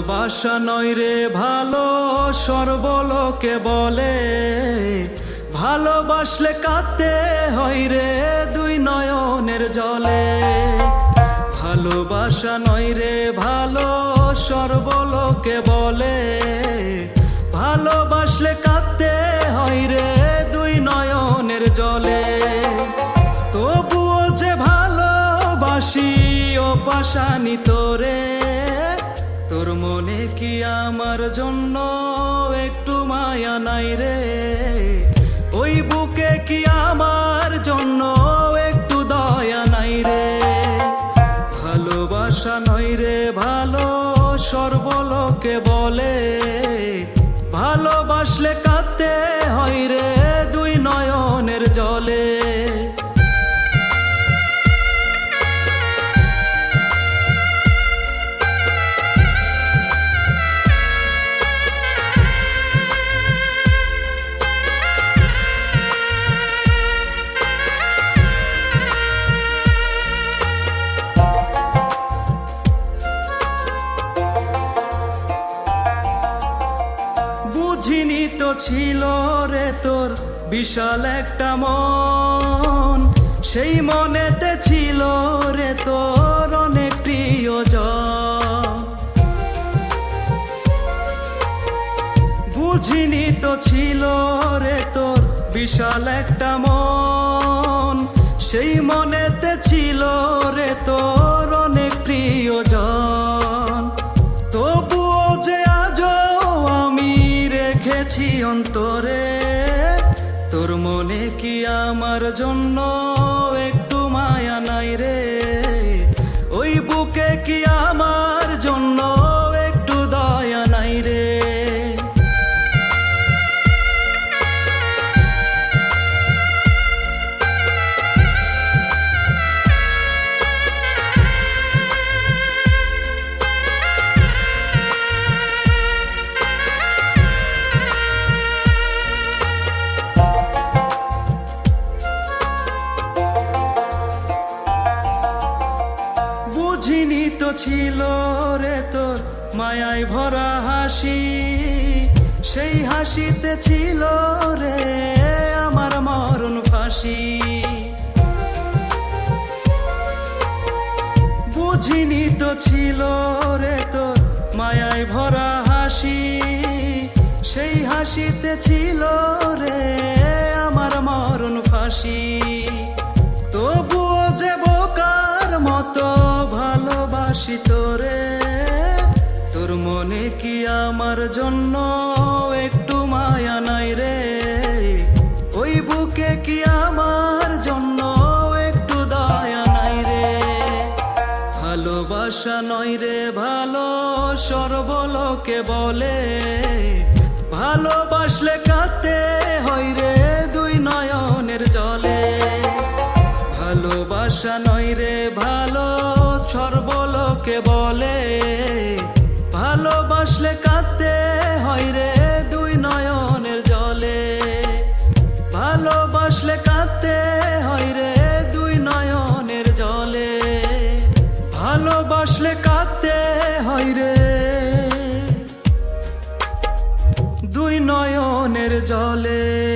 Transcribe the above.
ভালোবাসা নয় রে, ভালো সর্বলোকে বলে। ভালোবাসলে কাঁদতে হয় রে দুই নয়নের জলে। ভালোবাসা নয় রে, ভালো সর্বলোকে বলে। ভালোবাসলে কাঁদতে হয় রে দুই নয়নের জলে। তবুও যে ভালোবাসি ও পাশানি তোরে। তোর মনে কি আমার জন্য একটু মায়া নাই রে? ওই বুকে কি আমার জন্য একটু দয়া নাই রে? ভালোবাসা নয় রে, ভালো সর্বলোকে বলে। ভালোবাসলে কাঁদতে হয় রে দুই নয়নের জলে। বুঝিনি তো ছিল রে তোর বিশাল একটা মন। সেই মনেতে ছিল রে তোর অনেক প্রিয়জন। বুঝিনি তো ছিল রে তোর বিশাল একটা মন। সেই মনেতে ছিল রে তোর অন্তরে। তোর মনে কি আমার জন্য বুঝিনি তো ছিল রে তোর মায়ায় ভরা হাসি। সেই হাসিতে ছিল রে আমার মরণ ফাঁসি। বুঝিনি তো ছিল রে তোর মায়ায় ভরা হাসি। সেই হাসিতে ছিল রে তোরে তোর মনে কি আমার জন্য একটু মায়া নাই রে? ওই বুকে কি আমার জন্য একটু দয়া নাই রে? ভালোবাসা নয় রে, ভালো সর্বলোকে বলে। ভালোবাসলে কাতে হয় রে দুই নয়নের জলে। ভালোবাসা নয় রে, ভালো সর্বলোকে বলে, ভালোবাসলে কাঁদতে হয় রে দুই নয়নের জলে। ভালোবাসলে কাঁদতে হয় রে দুই নয়নের জলে। ভালোবাসলে কাঁদতে হয় রে দুই নয়নের জলে।